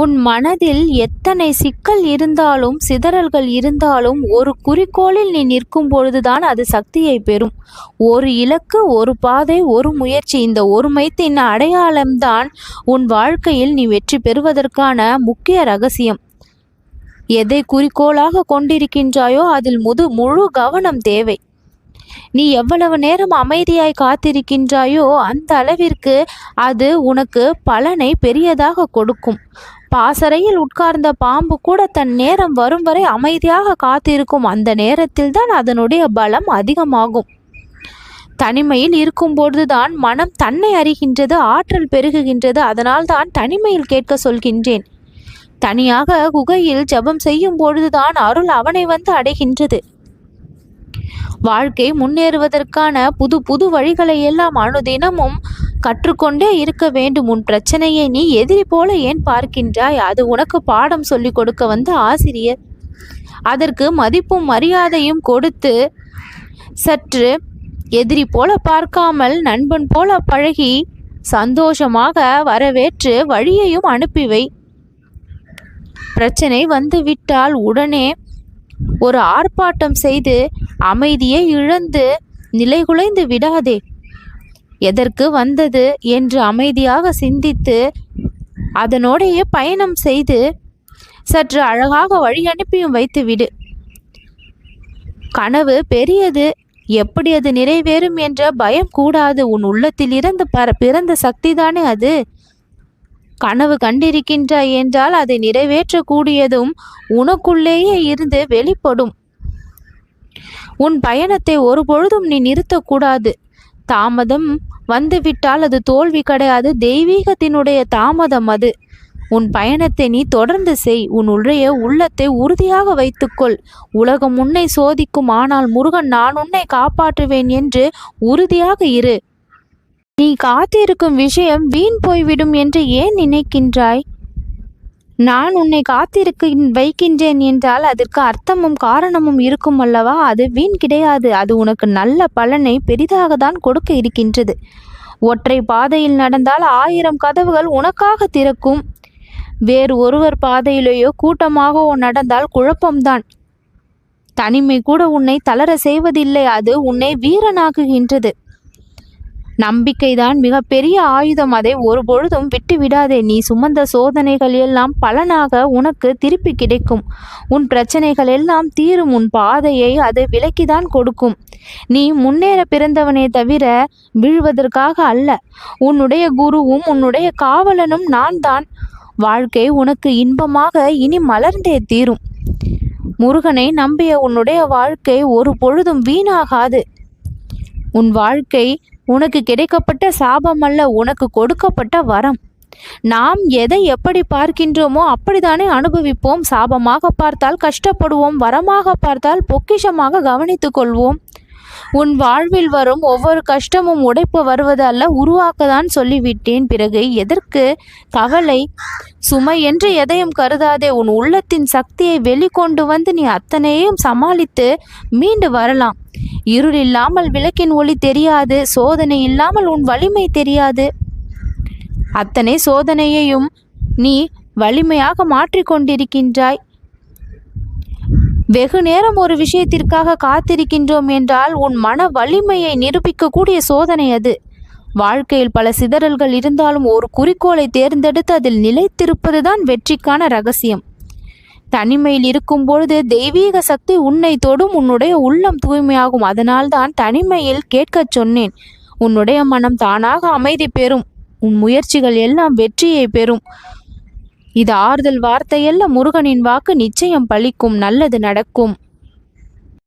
உன் மனதில் எத்தனை சிக்கல் இருந்தாலும் சிதறல்கள் இருந்தாலும் ஒரு குறிக்கோளில் நீ நிற்கும் பொழுதுதான் அது சக்தியை பெறும். ஒரு இலக்கு ஒரு பாதை ஒரு முயற்சி இந்த ஒருமைத்தின் அடையாளம்தான் உன் வாழ்க்கையில் நீ வெற்றி பெறுவதற்கான முக்கிய ரகசியம். எதை குறிக்கோளாக கொண்டிருக்கின்றாயோ அதில் முது முழு கவனம் தேவை. நீ எவ்வளவு நேரம் அமைதியாய் காத்திருக்கின்றாயோ அந்த அளவிற்கு அது உனக்கு பலனை பெரியதாக கொடுக்கும். பாசறையில் உட்கார்ந்த பாம்பு கூட தன் நேரம் வரும் வரை அமைதியாக காத்திருக்கும் அந்த நேரத்தில் தான் அதனுடைய பலம் அதிகமாகும். தனிமையில் இருக்கும்பொழுதுதான் மனம் தன்னை அறிகின்றது ஆற்றல் பெருகுகின்றது. அதனால் தான் தனிமையில் கேட்க சொல்கின்றேன். தனியாக குகையில் ஜெபம் செய்யும் பொழுதுதான் அருள் அவனை வந்து அடைகின்றது. வாழ்க்கை முன்னேறுவதற்கான புது புது வழிகளை எல்லாம் அனுதினமும் கற்றுக்கொண்டே இருக்க வேண்டும். உன் பிரச்சனையை நீ எதிரி போல ஏன் பார்க்கின்றாய்? அது உனக்கு பாடம் சொல்லிக் கொடுக்க வந்த ஆசிரியர். அதற்கு மதிப்பும் மரியாதையும் கொடுத்து சற்று எதிரி போல பார்க்காமல் நண்பன் போல பழகி சந்தோஷமாக வரவேற்று வழியையும் அனுப்பிவை பிரச்சனை வந்துவிட்டால் உடனே ஒரு ஆர்ப்பாட்டம் செய்து அமைதியை இழந்து நிலைகுலைந்து விடாதே. எதற்கு வந்தது என்று அமைதியாக சிந்தித்து அதனோடையே பயணம் செய்து சற்று அழகாக வழி அனுப்பியும் வைத்து விடு. கனவு பெரியது. எப்படி அது நிறைவேறும் என்ற பயம் கூடாது. உன் உள்ளத்தில் இருந்து பர பிறந்த சக்திதானே அது. கனவு கண்டிருக்கின்றாய் என்றால் அதை நிறைவேற்றக்கூடியதும் உனக்குள்ளேயே இருந்து வெளிப்படும். உன் பயணத்தை ஒருபொழுதும் நீ நிறுத்தக்கூடாது. தாமதம் வந்துவிட்டால் அது தோல்வி கிடையாது. தெய்வீகத்தினுடைய தாமதம் அது. உன் பயணத்தை நீ தொடர்ந்து செய். உன் உடைய உள்ளத்தை உறுதியாக வைத்துக்கொள். உலகம் உன்னை சோதிக்கும். ஆனால் முருகன் நான் உன்னை காப்பாற்றுவேன் என்று உறுதியாக இரு. நீ காத்திருக்கும் விஷயம் வீண் போய்விடும் என்று ஏன் நினைக்கின்றாய்? நான் உன்னை காத்திருக்க வைக்கின்றேன் என்றால் அதற்கு அர்த்தமும் காரணமும் இருக்கும் அல்லவா? அது வீண் கிடையாது. அது உனக்கு நல்ல பலனை பெரிதாக தான் கொடுக்க இருக்கின்றது. ஒற்றை பாதையில் நடந்தால் ஆயிரம் கதவுகள் உனக்காக திறக்கும். வேறு ஒருவர் பாதையிலேயோ கூட்டமாகவோ நடந்தால் குழப்பம்தான். தனிமை கூட உன்னை தளர செய்வதில்லை. அது உன்னை வீரனாக்குகின்றது. நம்பிக்கைதான் மிகப்பெரிய ஆயுதம். அதை ஒருபொழுதும் விட்டு விடாதே. நீ சுமந்த சோதனைகள் எல்லாம் பலனாக உனக்கு திருப்பி கிடைக்கும். உன் பிரச்சனைகள் எல்லாம் தீரும். உன் பாதையை அது விலக்கிதான் கொடுக்கும். நீ முன்னேற பிறந்தவனே தவிர வீழ்வதற்காக அல்ல. உன்னுடைய குருவும் உன்னுடைய காவலனும் நான் தான் வாழ்க்கை உனக்கு இன்பமாக இனி மலர்ந்தே தீரும். முருகனை நம்பிய உன்னுடைய வாழ்க்கை ஒரு பொழுதும் வீணாகாது. உன் வாழ்க்கை உனக்கு கிடைக்கப்பட்ட சாபம் அல்ல உனக்கு கொடுக்கப்பட்ட வரம். நாம் எதை எப்படி பார்க்கின்றோமோ அப்படித்தானே அனுபவிப்போம். சாபமாக பார்த்தால் கஷ்டப்படுவோம் வரமாக பார்த்தால் பொக்கிஷமாக கவனித்துக் கொள்வோம். உன் வாழ்வில் வரும் ஒவ்வொரு கஷ்டமும் உடைப்பு வருவது அல்ல உருவாக்கதான் சொல்லிவிட்டேன். பிறகு எதற்கு கவலை சுமை என்று எதையும் கருதாதே உன் உள்ளத்தின் சக்தியை வெளிக்கொண்டு வந்து நீ அத்தனையும் சமாளித்து மீண்டு வரலாம். இருள் இல்லாமல் விளக்கின் ஒளி தெரியாது சோதனை இல்லாமல் உன் வலிமை தெரியாது. அத்தனை சோதனையையும் நீ வலிமையாக மாற்றிக்கொண்டிருக்கின்றாய் வெகு நேரம் ஒரு விஷயத்திற்காக காத்திருக்கின்றோம் என்றால் உன் மன வலிமையை நிரூபிக்கக்கூடிய சோதனை அது. வாழ்க்கையில் பல சிதறல்கள் இருந்தாலும் ஒரு குறிக்கோளை தேர்ந்தெடுத்து அதில் நிலைத்திருப்பதுதான் வெற்றிக்கான ரகசியம். தனிமையில் இருக்கும் பொழுது தெய்வீக சக்தி உன்னை தொடும் உன்னுடைய உள்ளம் தூய்மையாகும். அதனால்தான் தனிமையில் கேட்கச் சொன்னேன். உன்னுடைய மனம் தானாக அமைதி பெறும். உன் முயற்சிகள் எல்லாம் வெற்றியை பெறும். இது ஆறுதல் வார்த்தையல்ல முருகனின் வாக்கு நிச்சயம் பலிக்கும் நல்லது நடக்கும்.